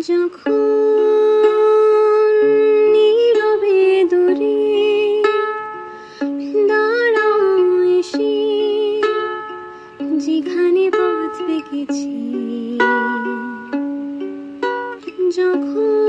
যখন নীরবে দূরে দাঁড়াও এসে যেখানে পথ দেখেছি যখন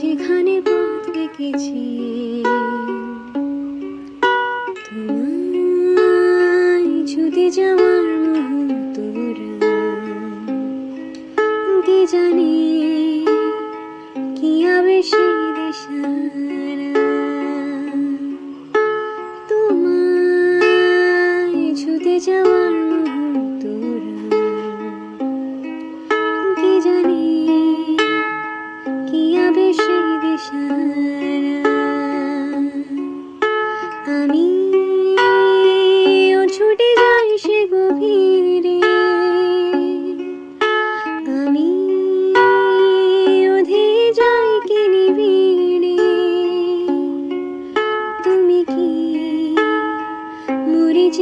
যেখানে পথ দেখেছি।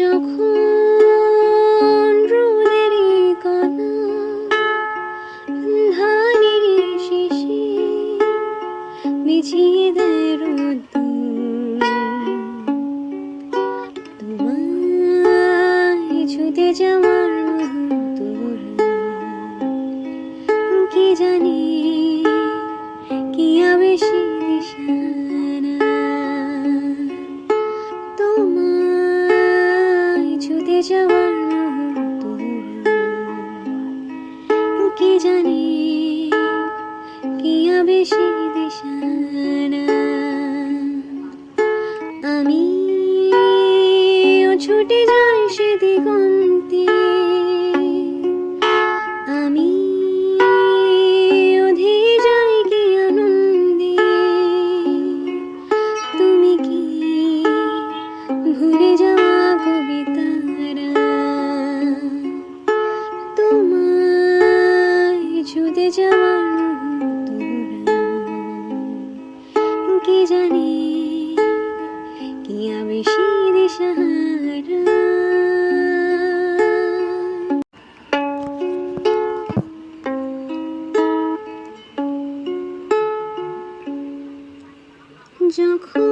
যখন রোদের কণা ধানের শেষে বিছিয়ে দেয় রোদ্দুর, তোমায় ছুতে যাওয়ার মুহূর্তরা কে জানে, কি যাওয়ার কি জানি কি বেশি দিশানা। আমি যখন